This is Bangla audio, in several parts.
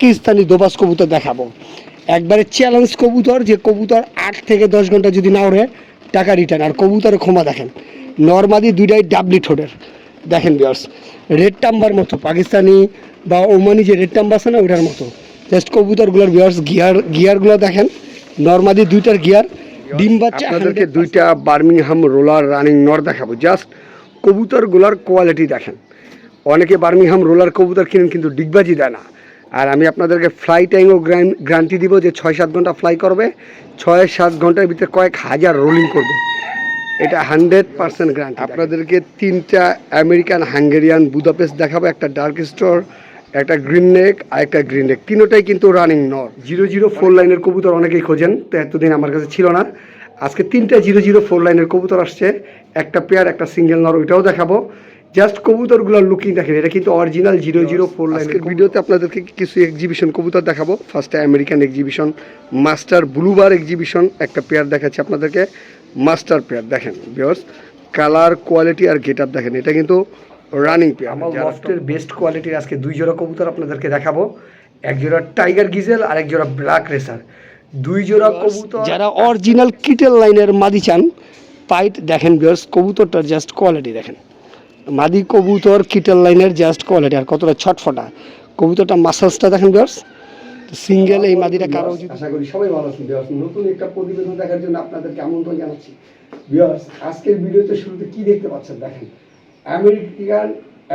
পাকিস্তানি দোবাস কবুতর দেখাবো। একবারে চ্যালেঞ্জ কবুতর যে কবুতর আট থেকে দশ ঘণ্টা যদি না ওড়ে টাকা রিটার্ন আর কবুতরের ক্ষমা দেখেন নর্মালি দুইটাই ডাবলি ঠোঁটের দেখেন বিয়ার্স রেড টাম্বার মতো পাকিস্তানি বা ওমানি যে রেড টাম্বার আছে না ওটার মতো। জাস্ট কবুতরগুলোর বিয়ার্স গিয়ার গিয়ারগুলো দেখেন নর্মালি দুইটার গিয়ার ডিম বাচ্চা আপনাদেরকে দুইটা বার্মিংহাম রোলার রানিং নর দেখাবো। জাস্ট কবুতরগুলোর কোয়ালিটি দেখেন। অনেকে বার্মিংহাম রোলার কবুতর কিনেন কিন্তু ডিগবাজি দেয় না। আর আমি আপনাদেরকে ফ্লাই টাইমও গ্যারান্টি দিব যে ছয় সাত ঘণ্টা ফ্লাই করবে, ছয় সাত ঘণ্টার ভিতরে কয়েক হাজার রোলিং করবে। এটা হান্ড্রেড পার্সেন্ট গ্যারান্টি আপনাদেরকে তিনটা আমেরিকান হাঙ্গেরিয়ান বুদাপেস্ট দেখাবো, একটা ডার্ক স্টোর একটা গ্রিন নেক আর একটা গ্রিন নেক তিনোটাই কিন্তু রানিং নর জিরো জিরো ফোর লাইনের কবুতর অনেকেই খোঁজেন, তো এতদিন আমার কাছে ছিল না। আজকে তিনটা জিরো জিরো ফোর লাইনের কবুতর আসছে, একটা পেয়ার একটা সিঙ্গেল নর ওইটাও দেখাবো। জাস্ট কবুতরগুলোর লুকিং দেখেন এটা কিন্তু অরিজিনাল জিরো জিরো ফোর লাইনের ভিডিওতে আপনাদেরকে কিছু এক্সিবিশন কবুতর দেখাবো? ফার্স্টে American exhibition master blue bar exhibition একটা পেয়ার দেখাচ্ছি আপনাদেরকে। মাস্টার পেয়ার দেখেন বিয়র্স কালার কোয়ালিটি আর গেট আপ দেখেন এটা কিন্তু রানিং পেয়ার আমার লফটের বেস্ট কোয়ালিটির আজকে দুই জোড়া কবুতর আপনাদেরকে দেখাবো। এক জোড়া টাইগার গিজেল আর এক জোড়া ব্ল্যাক রেসার দুই জোড়া কবুতর যারা অরিজিনাল কিটেল লাইনের মাদি চান পাইট দেখেন বিয়ার্স কবুতরটার জাস্ট কোয়ালিটি দেখেন। মাদি কবুতর কিটেল লাইনের জাস্ট কোয়ালিটি আর কতটা ছটফটা। কবুতরটা মাসাজটা দেখেন বিয়ার্স সিঙ্গেল এই মাদিটা কারও আশা করি সবাই ভালো আছেন। বিয়ার্স নতুন একটা প্রতিবেদন দেখার জন্য আপনাদেরকে আমন্ত্রণ জানাচ্ছি। বিয়ার্স আজকের ভিডিওতে শুরুতে কি দেখতে পাচ্ছেন দেখেন। আমেরিকান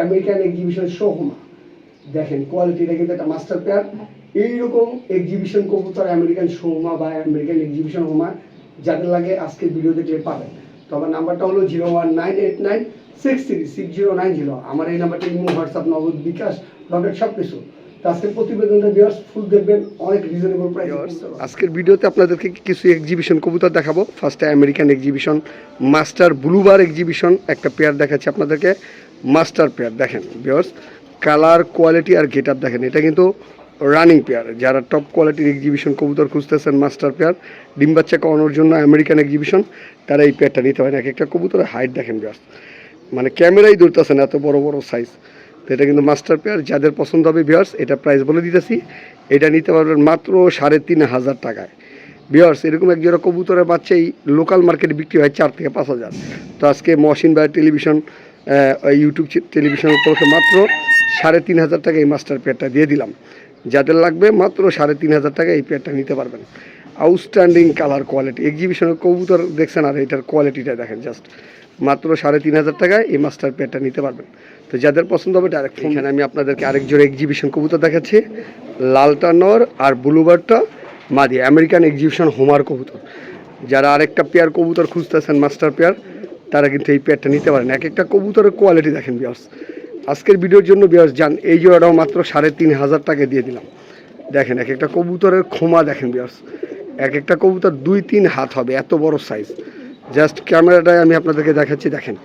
আমেরিকান এক্সিবিশন শোহমা দেখেন কোয়ালিটিটা কিন্তু একটা মাস্টার পেয়ার এইরকম এক্সিবিশন কবুতর আমেরিকান শোমা বা আমেরিকান এক্সিবিশন হোমা যাদের লাগে আজকের ভিডিওতে দেখলে পাবেন। তো আমার নাম্বারটা হলো zero one nine eight nine six three six zero nine zero আমার এই নাম্বারটা ইমো হোয়াটসঅ্যাপ নগদ বিকাশ রকেট সব কিছু আজকের প্রতিবেদনটা বিয়ার্স ফুল দেখবেন অনেক রিজনেবল প্রাইস আজকের ভিডিওতে আপনাদেরকে কিছু এক্সিবিশন কবুতর দেখাবো। ফার্স্টে American exhibition master blue bar exhibition একটা পেয়ার দেখাচ্ছি আপনাদেরকে। মাস্টার পেয়ার দেখেন বিয়ার্স কালার কোয়ালিটি আর গেট দেখেন। এটা কিন্তু রানিং পেয়ার যারা টপ কোয়ালিটির এক্সিবিশন কবুতর খুঁজতেছেন মাস্টার পেয়ার ডিম বাচ্চা করানোর জন্য আমেরিকান এক্সিবিশন তারা এই পেয়ারটা নিতে পারেন। এক একটা কবুতরের হাইট দেখেন বিয়ার্স মানে ক্যামেরাই ধরতেছে না, এত বড় বড় সাইজ তো এটা কিন্তু মাস্টার পেয়ার যাদের পছন্দ হবে বিয়ার্স এটা প্রাইস বলে দিতেছি। এটা নিতে পারবেন মাত্র সাড়ে তিন হাজার টাকায়। বিয়ার্স এরকম এক জোড়া কবুতরের বাচ্চা এই লোকাল মার্কেটে বিক্রি হয় চার থেকে পাঁচ হাজার। তো আজকে মহসিন ভাইয়ের টেলিভিশন ইউটিউব টেলিভিশন উপলক্ষে মাত্র সাড়ে তিন হাজার টাকা এই মাস্টার পেয়ারটা দিয়ে দিলাম। যাদের লাগবে মাত্র সাড়ে তিন হাজার টাকা এই পেয়ারটা নিতে পারবেন। আউটস্ট্যান্ডিং কালার কোয়ালিটি এক্সিবিশনের কবুতর দেখছেন আর এটার কোয়ালিটিটা দেখেন জাস্ট মাত্র সাড়ে তিন হাজার টাকায় এই মাস্টার পেয়ারটা নিতে পারবেন। তো যাদের পছন্দ হবে ডাইরেক্ট এখানে আমি আপনাদেরকে আরেক জোড়া এক্সিবিশন কবুতর দেখাচ্ছি। লালটা নর আর ব্লুবারটা মাদি আমেরিকান এক্সিবিশন হোমার কবুতর। যারা আরেকটা পেয়ার কবুতর খুঁজতেছেন মাস্টার পেয়ার তারা কিন্তু এই পেয়ারটা নিতে পারেন। এক একটা কবুতরের কোয়ালিটি দেখেন বিয়ার্স আজকের ভিডিওর জন্য বিয়ার্স যান, এই জোড়াটাও মাত্র সাড়ে তিন হাজার টাকা দিয়ে দিলাম। দেখেন, এক একটা কবুতরের ক্ষমা দেখেন বিয়ার্স এক একটা কবুতর দুই, তিন হাত হবে, এত বড় সাইজ জাস্ট ক্যামেরাটায় আমি আপনাদেরকে দেখাচ্ছি দেখেন।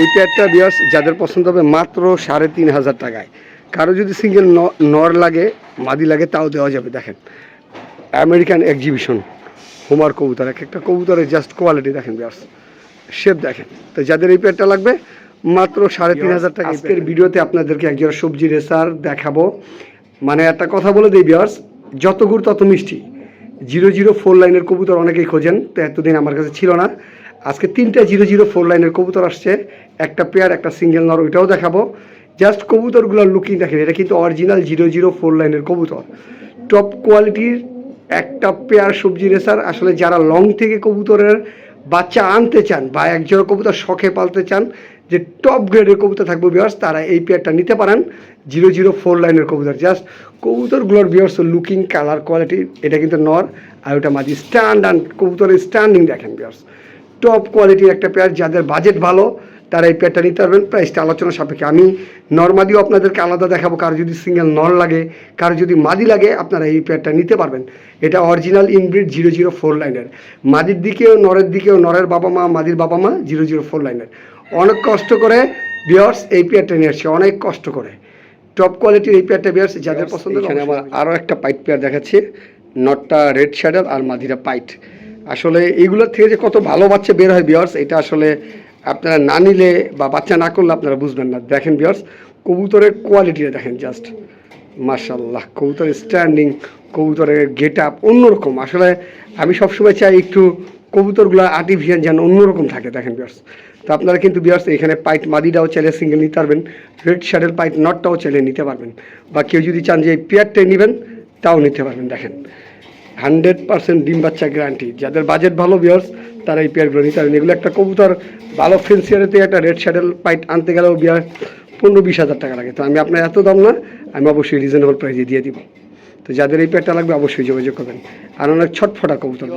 এই পেয়ারটা বিয়ার্স যাদের পছন্দ হবে মাত্র সাড়ে তিন হাজার টাকায়। কারও যদি সিঙ্গেল নর লাগে মাদি লাগে তাও দেওয়া যাবে দেখেন। আমেরিকান এক্সিবিশন হোমার কবুতর এক একটা কবুতরের জাস্ট কোয়ালিটি দেখেন বিয়ার্স শেপ দেখেন। তো যাদের এই পেয়ারটা লাগবে মাত্র সাড়ে তিন হাজার টাকা আজকের ভিডিওতে আপনাদেরকে একজোড়া সবজি রেসার দেখাবো। মানে একটা কথা বলে দিই বিয়ার্স যত গুড় তত মিষ্টি। জিরো জিরো ফোর লাইনের কবুতর অনেকেই খোঁজেন, তো এতদিন আমার কাছে ছিল না। আজকে তিনটা জিরো জিরো ফোর লাইনের কবুতর আসছে, একটা পেয়ার, একটা সিঙ্গেল নর, ওইটাও দেখাবো। জাস্ট কবুতরগুলোর লুকিং দেখেন, এটা কিন্তু অরিজিনাল জিরো জিরো ফোর লাইনের কবুতর। টপ কোয়ালিটির একটা পেয়ার সবজি রেসার, আসলে যারা লং থেকে কবুতরের বাচ্চা আনতে চান বা একজোড়া কবুতর শখে পালতে চান যে টপ গ্রেডের কবুতর থাকবে বিয়ার্স তারা এই পেয়ারটা নিতে পারেন। জিরো জিরো ফোর লাইনের কবুতর। জাস্ট কবুতরগুলোর বিয়ার্স লুকিং কালার কোয়ালিটি এটা কিন্তু নর। আর ওটা মাঝি স্ট্যান্ড কবুতরের স্ট্যান্ডিং দেখেন বিয়ার্স টপ কোয়ালিটির একটা পেয়ার যাদের বাজেট ভালো, তারা এই পেয়ারটা নিতে পারবেন। প্রাইসটা আলোচনা সাপেক্ষে আমি নর্মাদিও আপনাদেরকে আলাদা দেখাবো। কারও যদি সিঙ্গেল নর লাগে, কারও যদি মাদি লাগে, আপনারা এই পেয়ারটা নিতে পারবেন। এটা original inbreed zero zero four লাইনের মাদির দিকেও, নরের দিকেও, নরের বাবা মা, মাদির বাবা মা জিরো জিরো ফোর লাইনের অনেক কষ্ট করে বিয়ার্স এই পেয়ারটা নিয়ে আসছে অনেক কষ্ট করে। টপ কোয়ালিটির এই পেয়ারটা বিয়ার্স যাদের পছন্দ এখানে আমার আরও একটা পাইট পেয়ার দেখাচ্ছি নটটা রেড শ্যাডার আর মাদিরা পাইট আসলে এইগুলোর থেকে যে কত ভালো বাচ্চা বের হয় বিয়ার্স এটা আসলে আপনারা না নিলে বা বাচ্চা না করলে আপনারা বুঝবেন না। দেখেন বিয়ার্স কবুতরের কোয়ালিটিটা দেখেন জাস্ট মার্শাল্লাহ কবুতরের স্ট্যান্ডিং কবুতরের গেট আপ অন্যরকম। আসলে আমি সবসময় চাই একটু কবুতরগুলো আর্টিফিশিয়াল যেন অন্যরকম থাকে, দেখেন বিয়ার্স তো আপনারা কিন্তু বিয়ার্স এখানে পাইট মাদিটাও চাইলে সিঙ্গেল নিতে পারবেন রেড শ্যাডেল পাইট নটটাও চাইলে নিতে পারবেন। বা কেউ যদি চান যে এই পেয়ারটাই নেবেন, তাও নিতে পারবেন, দেখেন। হান্ড্রেড পার্সেন্ট ডিম বাচ্চা গ্যারান্টি যাদের বাজেট ভালো বিয়ার্স তারা এই পেয়ারগুলো নিতে পারবেন। এগুলো একটা কবুতর, ভালো ফেন্সিয়ারেতে একটা রেড শ্যাডেল পাইট আনতে গেলেও বিয়ার পনেরো বিশ হাজার টাকা লাগে। তো আমি আপনার এত দাম না, আমি অবশ্যই রিজনেবল প্রাইসে দিয়ে দিব। তো যাদের এই পেয়ারটা লাগবে অবশ্যই যোগাযোগ করবেন। আর অনেক ছটফটা কবুতর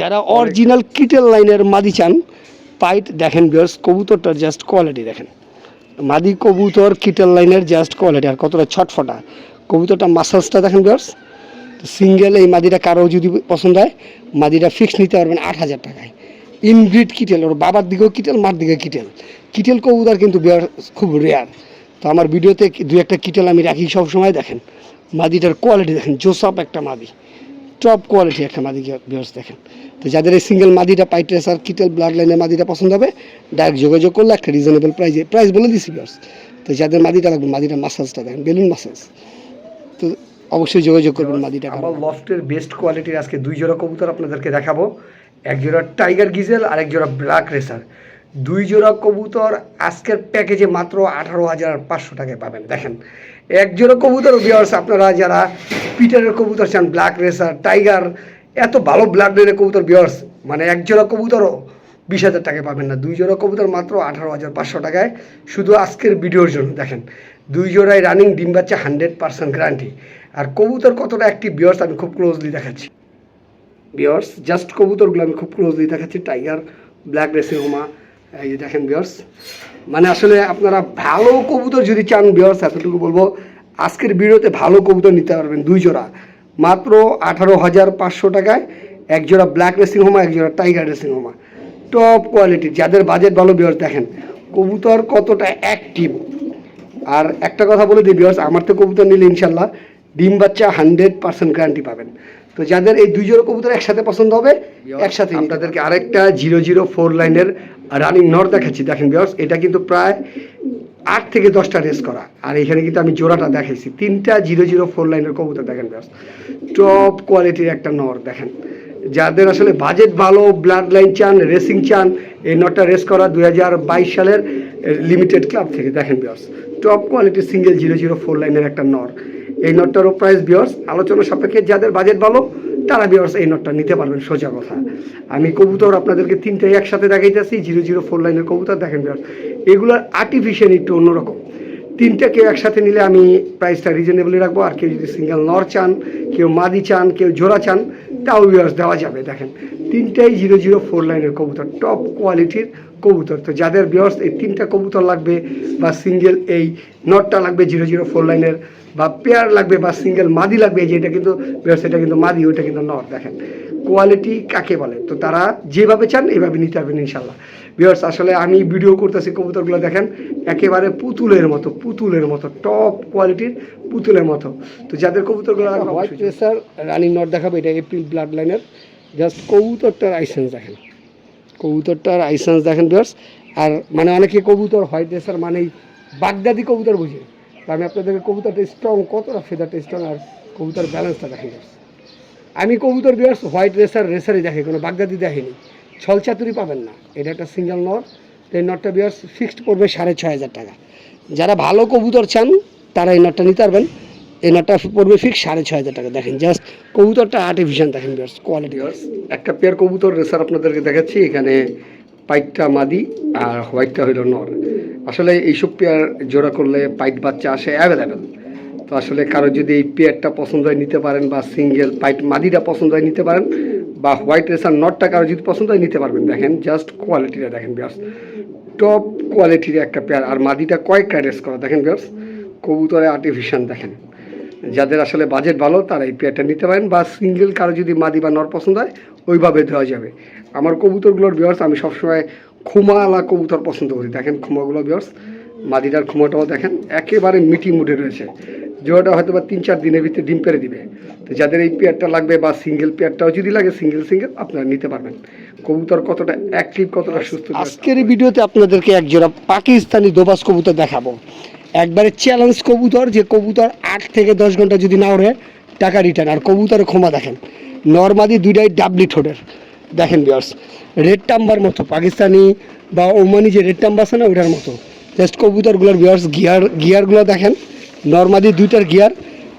যারা অরিজিনাল কিটেল লাইনের মাদি চান পাইট দেখেন বিয়ার্স কবুতরটার জাস্ট কোয়ালিটি দেখেন। মাদি কবুতর কিটেল লাইনের জাস্ট কোয়ালিটি আর কতটা ছটফটা কবুতরটা মাসাজটা দেখেন বিয়ার্স সিঙ্গেল এই মাদিটা কারও যদি পছন্দ হয় মাদিটা ফিক্স নিতে পারবেন আট হাজার টাকায়। ইনব্রিড কিটেল ওর বাবার দিকেও কিটেল মার দিকে কিটেল কিটেল কবুতর কিন্তু বিয়ার খুব রেয়ার তো আমার ভিডিওতে দু একটা কিটেল আমি রাখি সব সময় দেখেন। মাদিটার কোয়ালিটি দেখেন জোসপ একটা মাদি। টপ কোয়ালিটি একটা মাদি বিয়ার্স দেখেন। তো যাদের এই সিঙ্গেল মাদিটা পাইট্রেস আর কিটেল ব্লাড লাইনের মাদিটা পছন্দ হবে ডাইরেক্ট যোগাযোগ করলে একটা রিজনেবল প্রাইজে প্রাইস বলে দিছি বিয়ার্স তো যাদের মাদিটা লাগবে মাদিটা মাসাজটা দেখেন বেলুন মাসাজ তো অবশ্যই যোগাযোগ করবেন মাদিটা আমার লফটের বেস্ট কোয়ালিটির আজকে দুই জোড়া কবুতর আপনাদেরকে দেখাবো। এক জোড়া টাইগার গিজেল আর এক জোড়া ব্ল্যাক রেসার দুই জোড়া কবুতর, আজকের প্যাকেজে মাত্র আঠারো হাজার পাঁচশো টাকায় পাবেন। দেখেন, এক জোড়া কবুতর বিয়ার্স আপনারা যারা পিটারের কবুতর চান ব্ল্যাক রেসার টাইগার এত ভালো ব্ল্যাক রেনের কবুতর বিয়ার্স মানে এক জোড়া কবুতরও বিশ হাজার টাকায় পাবেন না। দুই জোড়া কবুতর মাত্র আঠারো হাজার পাঁচশো টাকায়, শুধু আজকের ভিডিওর জন্য। দেখেন, দুই জোড়ায় রানিং ডিম বাচ্চা হান্ড্রেড পার্সেন্ট গ্যারান্টি আর কবুতর কতটা অ্যাক্টিভ বিয়ার্স আমি খুব ক্লোজলি দেখাচ্ছি। বিয়ার্স জাস্ট কবুতরগুলো আমি খুব ক্লোজলি দেখাচ্ছি টাইগার ব্ল্যাক রেসিং হোমা এই যে দেখেন বিয়ার্স মানে আসলে আপনারা ভালো কবুতর যদি চান বিয়ার্স এতটুকু বলব, আজকের ভিডিওতে ভালো কবুতর নিতে পারবেন দুই জোড়া। মাত্র আঠারো হাজার পাঁচশো টাকায় এক জোড়া ব্ল্যাক রেসিং হোমা এক জোড়া টাইগার রেসিং হোমা টপ কোয়ালিটির যাদের বাজেট ভালো বিয়ার্স দেখেন, কবুতর কতটা অ্যাক্টিভ আর একটা কথা বলে দিই বিয়ার্স আমার তো কবুতর নিলে ইনশাল্লাহ ডিম বাচ্চা হান্ড্রেড পার্সেন্ট গ্যারান্টি পাবেন। তো যাদের এই দুই জোড়া কবুতর একসাথে পছন্দ হবে একসাথে আপনাদেরকে আরেকটা জিরো জিরো ফোর লাইনের রানিং নর দেখাচ্ছি। দেখেন বিয়ার্স এটা কিন্তু প্রায় আট থেকে দশটা রেস করা। আর এখানে কিন্তু আমি জোড়াটা দেখাইছি। তিনটা জিরো জিরো ফোর লাইনের কবুতর দেখেন বিয়ার্স টপ কোয়ালিটির একটা নর দেখেন। যাদের আসলে বাজেট ভালো ব্লাড লাইন চান রেসিং চান এই নটটা রেস করা দুই হাজার বাইশ সালের লিমিটেড ক্লাব থেকে, দেখেন বিয়ার্স top quality single zero zero four লাইনের একটা নর। এই নটটারও প্রাইস বিয়ার্স আলোচনা সাপেক্ষে যাদের বাজেট ভালো, তারা বিয়ার্স এই নটটা নিতে পারবেন, সোজা কথা। আমি কবুতর আপনাদেরকে তিনটাই একসাথে দেখাইতেছি জিরো জিরো ফোর লাইনের কবুতর, দেখেন বিয়ার্স এগুলোর আর্টিফিশিয়াল একটু অন্যরকম। তিনটা কেউ একসাথে নিলে আমি প্রাইসটা রিজনেবলি রাখব, আর কেউ যদি সিঙ্গেল নর চান, কেউ মাদি চান, কেউ জোড়া চান তাও বিয়ার্স দেওয়া যাবে, দেখেন। তিনটাই জিরো জিরো ফোর লাইনের কবুতর টপ কোয়ালিটির কবুতর। তো যাদের বিয়ার্স এই তিনটা কবুতর লাগবে বা সিঙ্গেল এই নটটা লাগবে জিরো জিরো ফোর লাইনের বা পেয়ার লাগবে বা সিঙ্গেল মাদি লাগবে, এই যে এটা কিন্তু বিয়ার্স এটা কিন্তু মাদি, ওইটা কিন্তু নট দেখেন। কোয়ালিটি কাকে বলে? তো তারা যেভাবে চান এইভাবে নিতে পারবেন ইনশাল্লাহ। বিয়ার্স আসলে আমি ভিডিও করতেছি কবুতরগুলো দেখেন একেবারে পুতুলের মতো পুতুলের মতো টপ কোয়ালিটির পুতুলের মতো। তো যাদের কবুতরগুলো হোয়াইট প্রেসার রানিং নট দেখাবো এটা এপ্রিল ব্লাড লাইনের জাস্ট কবুতরটার আইসেন্স দেখেন। কবুতরটার আইসেন্স দেখেন বিয়ার্স আর মানে অনেকে কবুতর হোয়াইট রেসার মানেই বাগদাদি কবুতর বুঝে। আমি আপনাদেরকে কবুতরটা স্ট্রং কতটা ফেদারটা স্ট্রং আর কবুতর ব্যালেন্সটা দেখেন আমি কবুতর বিয়ার্স হোয়াইট রেসার রেসারই দেখি কোনো বাগদাদি দেখেনি। ছল চাতুরি পাবেন না। এটা একটা সিঙ্গেল নট এই নটটা বিয়ার্স ফিক্সড পড়বে সাড়ে ছয় হাজার টাকা। যারা ভালো কবুতর চান, তারা এই নটটা নিতে পারবেন। এই নটটা পড়বে ফিক্স সাড়ে ছয় হাজার টাকা। দেখেন জাস্ট কবুতরটা আর্টিফিশিয়াল দেখেন বিয়ার্স কোয়ালিটি একটা পেয়ার কবুতর রেসার আপনাদেরকে দেখাচ্ছি। এখানে পাইটটা মাদি আর হোয়াইটটা হইল নর। আসলে এইসব পেয়ার জোড়া করলে পাইট বাচ্চা আসে অ্যাভেলেবেল তো আসলে কারও যদি এই পেয়ারটা পছন্দ হয় নিতে পারেন বা সিঙ্গেল পাইট মাদিটা পছন্দ হয় নিতে পারেন বা হোয়াইট রেসার নটটা কারও যদি পছন্দ হয় নিতে পারবেন। দেখেন জাস্ট কোয়ালিটিটা দেখেন বিয়ার্স টপ কোয়ালিটির একটা পেয়ার আর মাদিটা কয়েক ক্যারেস করা। দেখেন বিয়ার্স কবুতরে আর্টিফিশিয়াল দেখেন। যাদের আসলে বাজেট ভালো, তারা এই পেয়ারটা নিতে পারেন। বা সিঙ্গেল কারও যদি মাদি বা নর পছন্দ হয়, ওইভাবে দেওয়া যাবে। আমার কবুতরগুলোর বিয়ার্স আমি সবসময় খুমালা কবুতর পছন্দ করি। দেখেন খুমাগুলো বিয়ার্স মাদিটার খুমাটাও দেখেন, একেবারে মিটি মুডে রয়েছে। জোড়াটা হয়তো বা তিন চার দিনের ভিতরে ডিম পেরে দিবে। তো যাদের এই পেয়ারটা লাগবে বা সিঙ্গেল পেয়ারটাও যদি লাগে সিঙ্গেল সিঙ্গেল আপনারা নিতে পারবেন। কবুতর কতটা অ্যাক্টিভ কতটা সুস্থ আজকের এই ভিডিওতে আপনাদেরকে এক জোড়া পাকিস্তানি দোবাস কবুতর দেখাবো। একবারে চ্যালেঞ্জ কবুতর যে কবুতর আট থেকে দশ ঘণ্টা যদি না ওড়ে টাকা রিটার্ন আর কবুতরের ক্ষমা দেখেন। নর্মাদি দুইটাই ডাবলি ঠোঁটের। দেখেন বিয়ার্স রেড টাম্বার মতো পাকিস্তানি বা ওমানি যে রেড টাম্বার আছে না ওটার মতো। জাস্ট কবুতরগুলোর বিয়ার্স গিয়ার গিয়ারগুলো দেখেন। নর্মাদি দুইটার গিয়ার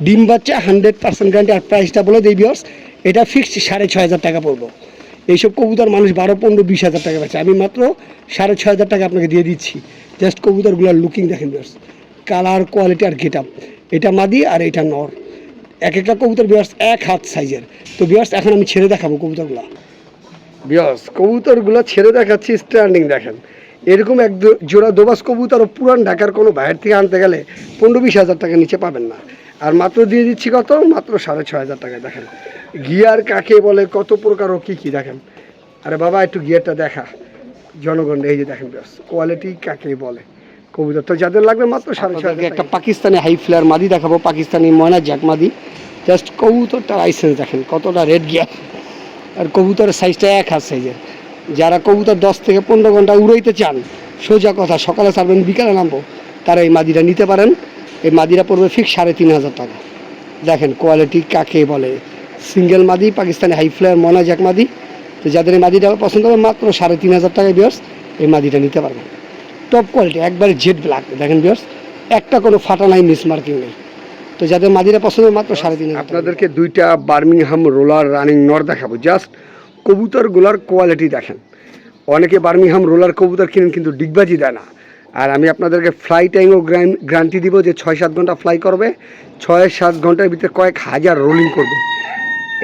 ডিম বাচ্চা হান্ড্রেড পার্সেন্ট গ্যারান্টি আর প্রাইসটা বলে দিই বিয়ার্স এটা ফিক্সড সাড়ে ছয় হাজার টাকা পড়ব। এইসব কবুতর মানুষ বারো, পনেরো, বিশ হাজার টাকা পাচ্ছে। আমি মাত্র সাড়ে ছয় হাজার টাকা আপনাকে দিয়ে দিচ্ছি। জাস্ট কবুতরগুলোর লুকিং দেখেন বিয়ার্স কালার কোয়ালিটি আর গেট আপ এটা মাদি আর এটা নর। এক একটা কবুতর বিয়ার্স এক হাত সাইজের তো বিয়ার্স এখন আমি ছেড়ে দেখাবো কবুতরগুলো। বিয়ার্স কবুতরগুলো ছেড়ে দেখাচ্ছি স্ট্যান্ডিং দেখেন। এরকম এক জোড়া দোবাস কবুতর ও পুরান ঢাকার কোনো বাইরে থেকে আনতে গেলে পনেরো বিশ হাজার টাকা নিচে পাবেন না। আর মাত্র দিয়ে দিচ্ছি কত? মাত্র সাড়ে ছয় হাজার টাকা দেখেন। গিয়ার কাকে বলে কত প্রকার ও কী কী দেখেন। আরে বাবা একটু গিয়ারটা দেখা। জনগণ এই যে দেখেন কোয়ালিটি কাকে বলে? কবুতর তো যাদের লাগবে মাত্র সাড়ে ছয় হাজার একটা পাকিস্তানি হাই ফ্লেয়ার মাদি দেখাবো পাকিস্তানি ময়না জ্যাক মাদি। জাস্ট কবুতরটা লাইসেন্স দেখেন কতটা রেড গিয়ার আর কবুতরের সাইজটা এক হাত সাইজের যারা কবুতর দশ থেকে পনেরো ঘণ্টা উড়াইতে চান, সোজা কথা, সকালে ছাড়বেন, বিকালে নামবো, তারা এই মাদিটা নিতে পারেন। এই মাদিরা পড়বে ফিক্স সাড়ে তিন হাজার টাকা। দেখেন কোয়ালিটি কাকে বলে। সিঙ্গেল মাদি, পাকিস্তানি হাই ফ্লেয়ার মনা জ্যাক মাদি। তো যাদের এই মাদিটা পছন্দ হবে, মাত্র সাড়ে তিন হাজার টাকায় বিয়ার্স এই মাদিটা নিতে পারবেন। টপ কোয়ালিটি একবারে জেড ব্ল্যাক দেখেন বিয়ার্স একটা কোনো ফাটা নাই মিস মার্কিং নেই। তো যাদের মাদিরা পছন্দ মাত্র সাড়ে তিন আপনাদেরকে দুইটা বার্মিংহাম রোলার রানিং নর দেখাবো। জাস্ট কবুতরগুলার কোয়ালিটি দেখেন। অনেকে বার্মিংহাম রোলার কবুতর কিনেন, কিন্তু ডিগবাজি দেয় না। আর আমি আপনাদেরকে ফ্লাই টাইমও গ্যারান্টি দিব যে ছয় সাত ঘণ্টা ফ্লাই করবে ছয় সাত ঘণ্টার ভিতরে কয়েক হাজার রোলিং করবে।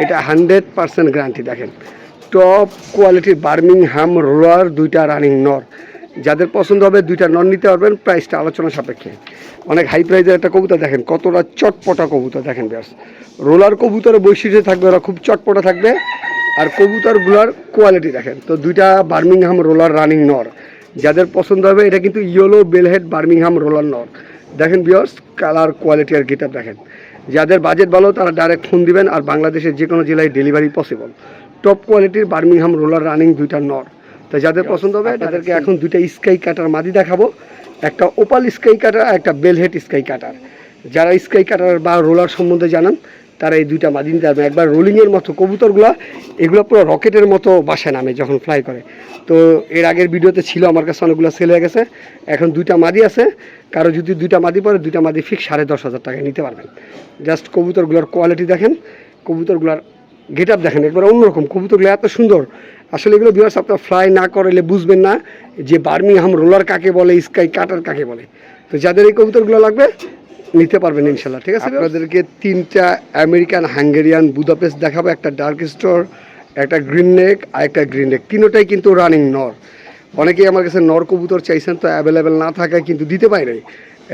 এটা হান্ড্রেড পার্সেন্ট গ্যারান্টি দেখেন। টপ কোয়ালিটির বার্মিংহাম রোলার দুইটা রানিং নর। যাদের পছন্দ হবে দুইটা নন নিতে পারবেন প্রাইসটা আলোচনা সাপেক্ষে। অনেক হাই প্রাইজের একটা কবুতর দেখেন, কতটা চটপটা কবুতর দেখেন ব্যাস রোলার কবুতরের বৈশিষ্ট্য থাকবে ওরা খুব চটপটা থাকবে, আর কবুতরগুলোর কোয়ালিটি দেখেন। তো দুইটা বার্মিংহাম রোলার রানিং নর। যাদের পছন্দ হবে, এটা কিন্তু ইয়েলো বেলহেড বার্মিংহাম রোলার নর। দেখেন বিয়ার্স কালার কোয়ালিটি আর গেটআপ দেখেন। যাদের বাজেট ভালো, তারা ডাইরেক্ট ফোন দিবেন, আর বাংলাদেশের যে কোনো জেলায় ডেলিভারি পসিবল টপ কোয়ালিটির বার্মিংহাম রোলার রানিং দুইটা নর। তো যাদের পছন্দ হবে তাদেরকে এখন দুইটা স্কাই কাটার মাদি দেখাবো। একটা ওপাল স্কাই কাটার আর একটা বেলহেড স্কাই কাটার। যারা স্কাই কাটার বা রোলার সম্বন্ধে জানান তারা এই দুইটা মাদি নিতে পারবে একবার রোলিংয়ের মতো কবুতরগুলো এগুলো পুরো রকেটের মতো বাসায় নামে যখন ফ্লাই করে। তো এর আগের ভিডিওতে ছিল আমার কাছে অনেকগুলো সেল হয়ে গেছে। এখন দুইটা মাদি আছে। কারও যদি দুইটা মাদি পরে দুইটা মাদি ফিক্স সাড়ে দশ হাজার টাকায় নিতে পারবেন। জাস্ট কবুতরগুলোর কোয়ালিটি দেখেন কবুতরগুলোর গেট আপ দেখেন। একবার অন্যরকম কবুতরগুলো এত সুন্দর। আসলে এগুলো বিয়ার্স আপনার ফ্লাই না করলে বুঝবেন না যে বার্মিংহাম রোলার কাকে বলে স্কাই কাটার কাকে বলে। তো যাদের এই কবুতরগুলো লাগবে, নিতে পারবেন ইনশাল্লাহ ঠিক আছে আপনাদেরকে তিনটা আমেরিকান হাঙ্গেরিয়ান বুদাপেস্ট দেখাবো, একটা ডার্ক স্টোর একটা গ্রিন নেক আর একটা গ্রিন নেক তিনোটাই কিন্তু রানিং নর অনেকেই আমার কাছে নর কবুতর চাইছেন, তো অ্যাভেলেবেল না থাকায় কিন্তু দিতে পারি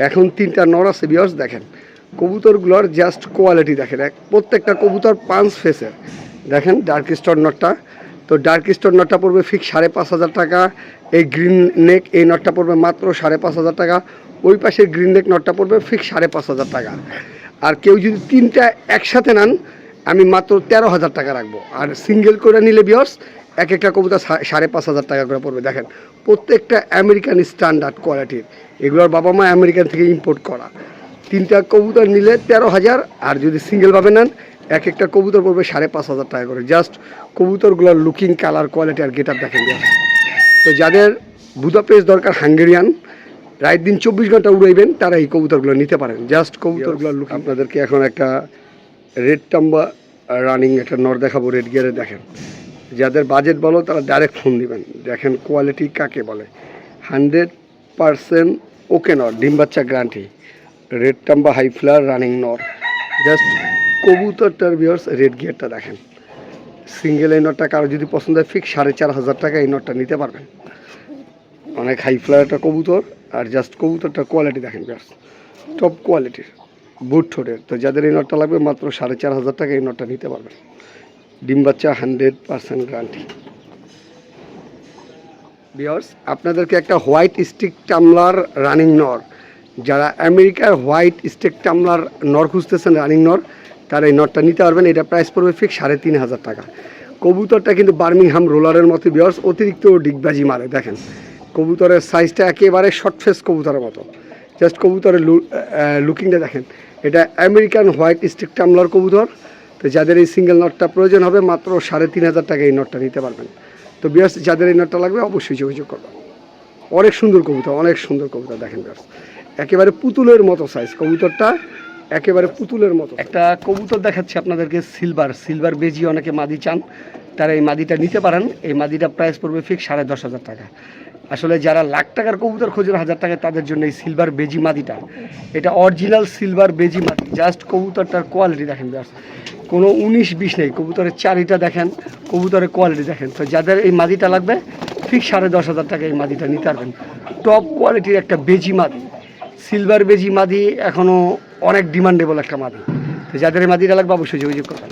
এখন তিনটা নর আছে বিয়ার্স দেখেন। কবুতরগুলোর জাস্ট কোয়ালিটি দেখেন, এক প্রত্যেকটা কবুতর পাঁচ ফেসের দেখেন ডার্ক স্টোর নটটা তো ডার্ক স্টোর নটটা পড়বে ফিক্স সাড়ে পাঁচ হাজার টাকা। এই গ্রিন নেক এই নটটা পড়বে মাত্র সাড়ে পাঁচ হাজার টাকা। ওই পাশের গ্রিন নেক নটটা পড়বে ফিক্স সাড়ে পাঁচ হাজার টাকা। আর কেউ যদি তিনটা একসাথে নেন, আমি মাত্র তেরো হাজার টাকা রাখব। আর সিঙ্গেল করে নিলে বিয়র্স এক একটা কবুতর সাড়ে পাঁচ হাজার টাকা করে পড়বে। দেখেন, প্রত্যেকটা আমেরিকান স্ট্যান্ডার্ড কোয়ালিটির এগুলোর বাবা মা আমেরিকান থেকে ইম্পোর্ট করা। তিনটা কবুতর নিলে তেরো হাজার, আর যদি সিঙ্গেলভাবে নেন এক একটা কবুতর পড়বে সাড়ে পাঁচ হাজার টাকা করে। জাস্ট কবুতরগুলোর লুকিং কালার কোয়ালিটি আর গেট আপ দেখেন তো যাদের বুদাপেস্ট দরকার হাঙ্গেরিয়ান রাত দিন চব্বিশ ঘণ্টা উড়াইবেন তারা এই কবুতরগুলো নিতে পারেন। জাস্ট কবুতরগুলো লুক আপনাদেরকে এখন একটা রেড টাম্বা রানিং একটা নর দেখাবো রেড গিয়ারে দেখেন। যাদের বাজেট বলো তারা ডাইরেক্ট ফোন দিবেন। দেখেন কোয়ালিটি কাকে বলে। হান্ড্রেড পারসেন্ট ওকে নর ডিম বাচ্চা গ্যারান্টি রেড টাম্বা হাই ফ্লার রানিং নর। জাস্ট কবুতরটার বিয়ার্স রেড গিয়ারটা দেখেন। সিঙ্গেল এই নটটা কারও যদি পছন্দ হয় ফিক্স সাড়ে চার হাজার টাকা এই নটটা নিতে পারবেন। অনেক হাই ফ্লার একটা কবুতর, আর জাস্ট কবুতরটার কোয়ালিটি দেখেন বিয়ার্স টপ কোয়ালিটির বুট ঠোঁটের তো যাদের এই নটটা লাগবে, মাত্র সাড়ে চার হাজার টাকা এই নটটা নিতে পারবেন। ডিম বাচ্চা হান্ড্রেড পার্সেন্ট গ্যারান্টি বিয়ার্স আপনাদেরকে একটা হোয়াইট স্টিক টামলার রানিং নর যারা আমেরিকার হোয়াইট স্টিক টামলার নর খুঁজতেছেন রানিং নর তারা এই নটটা নিতে পারবেন, এটা প্রাইস পড়বে ফিক্স সাড়ে তিন হাজার টাকা। কবুতরটা কিন্তু বার্মিংহাম রোলারের মতো বিয়ার্স অতিরিক্ত ডিগবাজি মারে, দেখেন। কবুতরের সাইজটা একেবারে শর্ট ফেস কবুতরের মতো। জাস্ট কবুতরের লুকিংটা দেখেন। এটা আমেরিকান হোয়াইট স্টিক টামলার কবুতর। তো যাদের এই সিঙ্গেল নটটা প্রয়োজন হবে, মাত্র সাড়ে তিন হাজার টাকা এই নটটা নিতে পারবেন। তো বিয়ার্স যাদের এই নটটা লাগবে, অবশ্যই যোগাযোগ করবেন। অনেক সুন্দর কবুতর, অনেক সুন্দর কবুতর, দেখেন বিয়ার্স একেবারে পুতুলের মতো সাইজ কবুতরটা। একেবারে পুতুলের মতো। একটা কবুতর দেখাচ্ছি আপনাদেরকে, সিলভার। সিলভার বেজি অনেকে মাদি চান, তারা এই মাদিটা নিতে পারেন। এই মাদিটা প্রাইস পড়বে ফিক্স সাড়ে দশ হাজার টাকা। আসলে যারা লাখ টাকার কবুতর খোঁজেন, হাজার টাকায় তাদের জন্য এই সিলভার বেজি মাদিটা। এটা অরিজিনাল সিলভার বেজি মাদি জাস্ট কবুতরটার কোয়ালিটি দেখেন জাস্ট কোনো উনিশ বিশ নেই, কবুতরের চারিটা দেখেন, কবুতরের কোয়ালিটি দেখেন। তো যাদের এই মাদিটা লাগবে ঠিক সাড়ে দশ হাজার টাকা এই মাদিটা নিতে পারবেন। টপ কোয়ালিটির একটা বেজি মাদি। সিলভার বেজি মাদি এখনও অনেক ডিমান্ডেবল একটা মাদি। তো যাদের মাদিটা লাগবে অবশ্যই যোগাযোগ করবেন।